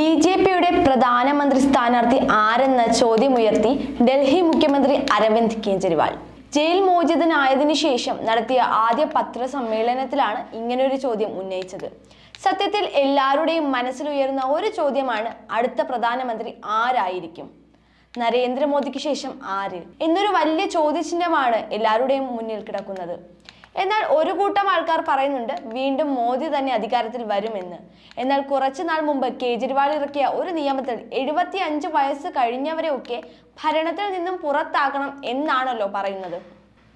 B J പിയുടെ പ്രധാനമന്ത്രി സ്ഥാനാർത്ഥി ആരെന്ന ചോദ്യമുയർത്തി ഡൽഹി മുഖ്യമന്ത്രി അരവിന്ദ് കെജ്രിവാൾ. ജയിൽ മോചിതനായതിനു ശേഷം നടത്തിയ ആദ്യ പത്രസമ്മേളനത്തിലാണ് ഇങ്ങനൊരു ചോദ്യം ഉന്നയിച്ചത്. സത്യത്തിൽ എല്ലാവരുടെയും മനസ്സിലുയരുന്ന ഒരു ചോദ്യമാണ് അടുത്ത പ്രധാനമന്ത്രി ആരായിരിക്കും? നരേന്ദ്രമോദിക്ക് ശേഷം ആര്? എന്നൊരു വലിയ ചോദ്യചിഹ്നമാണ് എല്ലാവരുടെയും മുന്നിൽ കിടക്കുന്നത്. എന്നാൽ ഒരു കൂട്ടം ആൾക്കാർ പറയുന്നുണ്ട് വീണ്ടും മോദി തന്നെ അധികാരത്തിൽ വരുമെന്ന്. എന്നാൽ കുറച്ചു നാൾ മുമ്പ് കേജ്രിവാൾ ഇറക്കിയ ഒരു നിയമത്തിൽ എഴുപത്തി അഞ്ച് വയസ്സ് കഴിഞ്ഞവരെയൊക്കെ ഭരണത്തിൽ നിന്നും പുറത്താക്കണം എന്നാണല്ലോ പറയുന്നത്.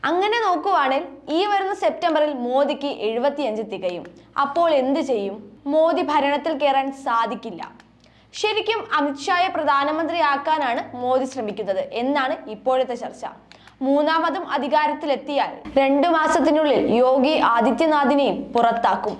അങ്ങനെ നോക്കുവാണെങ്കിൽ ഈ വരുന്ന സെപ്റ്റംബറിൽ മോദിക്ക് എഴുപത്തിയഞ്ച് തികയും. അപ്പോൾ എന്ത് ചെയ്യും? മോദി ഭരണത്തിൽ കയറാൻ സാധിക്കില്ല. ശരിക്കും അമിത്ഷായെ പ്രധാനമന്ത്രിയാക്കാനാണ് മോദി ശ്രമിക്കുന്നത് എന്നാണ് ഇപ്പോഴത്തെ ചർച്ച. മൂന്നാമതും അധികാരത്തിലെത്തിയാൽ രണ്ടു മാസത്തിനുള്ളിൽ യോഗി ആദിത്യനാഥിനെയും പുറത്താക്കും.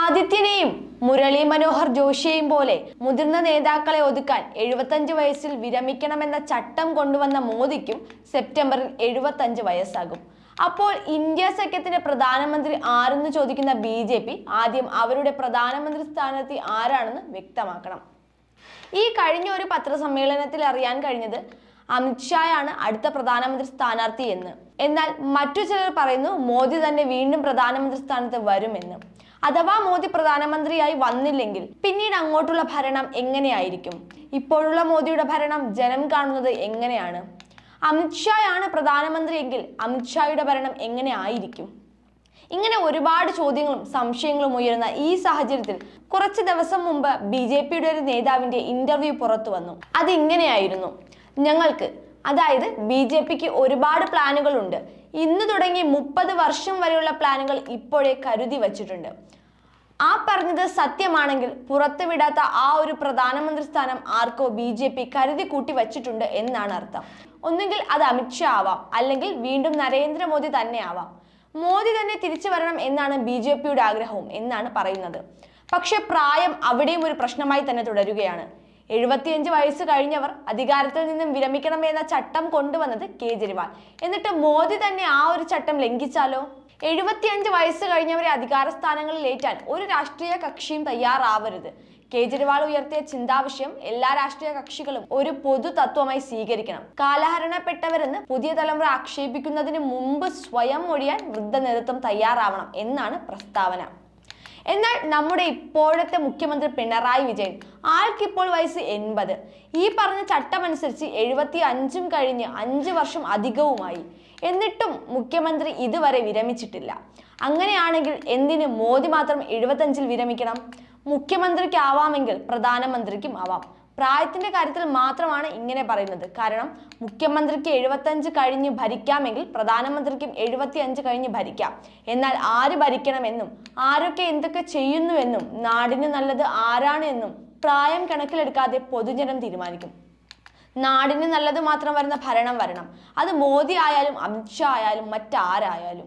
ആദിത്യനെയും മുരളി മനോഹർ ജോഷിയെയും പോലെ മുതിർന്ന നേതാക്കളെ ഒതുക്കാൻ എഴുപത്തഞ്ച് വയസ്സിൽ വിരമിക്കണമെന്ന ചട്ടം കൊണ്ടുവന്ന മോദിക്കും സെപ്റ്റംബറിൽ എഴുപത്തഞ്ച് വയസ്സാകും. അപ്പോൾ ഇന്ത്യ സഖ്യത്തിന്റെ പ്രധാനമന്ത്രി ആരെന്ന് ചോദിക്കുന്ന ബി ജെ പി ആദ്യം അവരുടെ പ്രധാനമന്ത്രി സ്ഥാനാർത്ഥി ആരാണെന്ന് വ്യക്തമാക്കണം. ഈ കഴിഞ്ഞ ഒരു പത്രസമ്മേളനത്തിൽ അറിയാൻ കഴിഞ്ഞത് അമിത്ഷായാണ് അടുത്ത പ്രധാനമന്ത്രി സ്ഥാനാർത്ഥി എന്ന്. എന്നാൽ മറ്റു ചിലർ പറയുന്നു മോദി തന്നെ വീണ്ടും പ്രധാനമന്ത്രി സ്ഥാനത്ത് വരുമെന്ന്. അഥവാ മോദി പ്രധാനമന്ത്രിയായി വന്നില്ലെങ്കിൽ പിന്നീട് അങ്ങോട്ടുള്ള ഭരണം എങ്ങനെയായിരിക്കും? ഇപ്പോഴുള്ള മോദിയുടെ ഭരണം ജനം കാണുന്നത് എങ്ങനെയാണ്? അമിത്ഷായാണ് പ്രധാനമന്ത്രിയെങ്കിൽ അമിത്ഷായുടെ ഭരണം എങ്ങനെ ആയിരിക്കും? ഇങ്ങനെ ഒരുപാട് ചോദ്യങ്ങളും സംശയങ്ങളും ഉയരുന്ന ഈ സാഹചര്യത്തിൽ കുറച്ച് ദിവസം മുമ്പ് ബി ജെ പിയുടെ ഒരു നേതാവിന്റെ ഇന്റർവ്യൂ പുറത്തു വന്നു. അത് ഇങ്ങനെയായിരുന്നു. ഞങ്ങൾക്ക് അതായത് ബി ജെ പിക്ക് ഒരുപാട് പ്ലാനുകളുണ്ട്. ഇന്ന് തുടങ്ങി മുപ്പത് വർഷം വരെയുള്ള പ്ലാനുകൾ ഇപ്പോഴേ കരുതി വച്ചിട്ടുണ്ട്. ആ പറഞ്ഞത് സത്യമാണെങ്കിൽ പുറത്തുവിടാത്ത ആ ഒരു പ്രധാനമന്ത്രി സ്ഥാനം ആർക്കോ ബി ജെ പി കരുതി കൂട്ടി വച്ചിട്ടുണ്ട് എന്നാണ് അർത്ഥം. ഒന്നുകിൽ അത് അമിത്ഷാ ആവാം അല്ലെങ്കിൽ വീണ്ടും നരേന്ദ്രമോദി തന്നെ ആവാം. മോദി തന്നെ തിരിച്ചു വരണം എന്നാണ് ബി ജെ പിയുടെ ആഗ്രഹവും എന്നാണ് പറയുന്നത്. പക്ഷെ പ്രായം അവിടെയും ഒരു പ്രശ്നമായി തന്നെ തുടരുകയാണ്. എഴുപത്തിയഞ്ച് വയസ്സ് കഴിഞ്ഞവർ അധികാരത്തിൽ നിന്നും വിരമിക്കണമെന്ന ചട്ടം കൊണ്ടുവന്നത് കേജ്രിവാൾ. എന്നിട്ട് മോദി തന്നെ ആ ഒരു ചട്ടം ലംഘിച്ചാലോ? എഴുപത്തിയഞ്ച് വയസ്സ് കഴിഞ്ഞവരെ അധികാര സ്ഥാനങ്ങളിൽ ഏറ്റാൻ ഒരു രാഷ്ട്രീയ കക്ഷിയും തയ്യാറാവരുത്. കേജ്രിവാൾ ഉയർത്തിയ ചിന്താവിഷയം എല്ലാ രാഷ്ട്രീയ കക്ഷികളും ഒരു പൊതു തത്വമായി സ്വീകരിക്കണം. കാലഹരണപ്പെട്ടവരെന്ന് പുതിയ തലമുറ ആക്ഷേപിക്കുന്നതിന് മുമ്പ് സ്വയം ഒഴിയാൻ വൃദ്ധ നേതൃത്വം തയ്യാറാവണം എന്നാണ് പ്രസ്താവന. എന്നാൽ നമ്മുടെ ഇപ്പോഴത്തെ മുഖ്യമന്ത്രി പിണറായി വിജയൻ ആൾക്കിപ്പോൾ വയസ്സ് എൺപത്. ഈ പറഞ്ഞ ചട്ടമനുസരിച്ച് എഴുപത്തി അഞ്ചും കഴിഞ്ഞ് അഞ്ച് വർഷം അധികവുമായി. എന്നിട്ടും മുഖ്യമന്ത്രി ഇതുവരെ വിരമിച്ചിട്ടില്ല. അങ്ങനെയാണെങ്കിൽ എന്തിന് മോദി മാത്രം എഴുപത്തഞ്ചിൽ വിരമിക്കണം? മുഖ്യമന്ത്രിക്കാവാമെങ്കിൽ പ്രധാനമന്ത്രിക്കും ആവാം. പ്രായത്തിന്റെ കാര്യത്തിൽ മാത്രമാണ് ഇങ്ങനെ പറയുന്നത്. കാരണം മുഖ്യമന്ത്രിക്ക് എഴുപത്തഞ്ച് കഴിഞ്ഞ് ഭരിക്കാമെങ്കിൽ പ്രധാനമന്ത്രിക്കും എഴുപത്തി അഞ്ച് കഴിഞ്ഞ് ഭരിക്കാം. എന്നാൽ ആര് ഭരിക്കണമെന്നും ആരൊക്കെ എന്തൊക്കെ ചെയ്യുന്നുവെന്നും നാടിന് നല്ലത് ആരാണ് എന്നും പ്രായം കണക്കിലെടുക്കാതെ പൊതുജനം തീരുമാനിക്കും. നാടിന് നല്ലത് മാത്രം വരുന്ന ഭരണം വരണം. അത് മോദി ആയാലും അമിത്ഷാ ആയാലും മറ്റാരായാലും.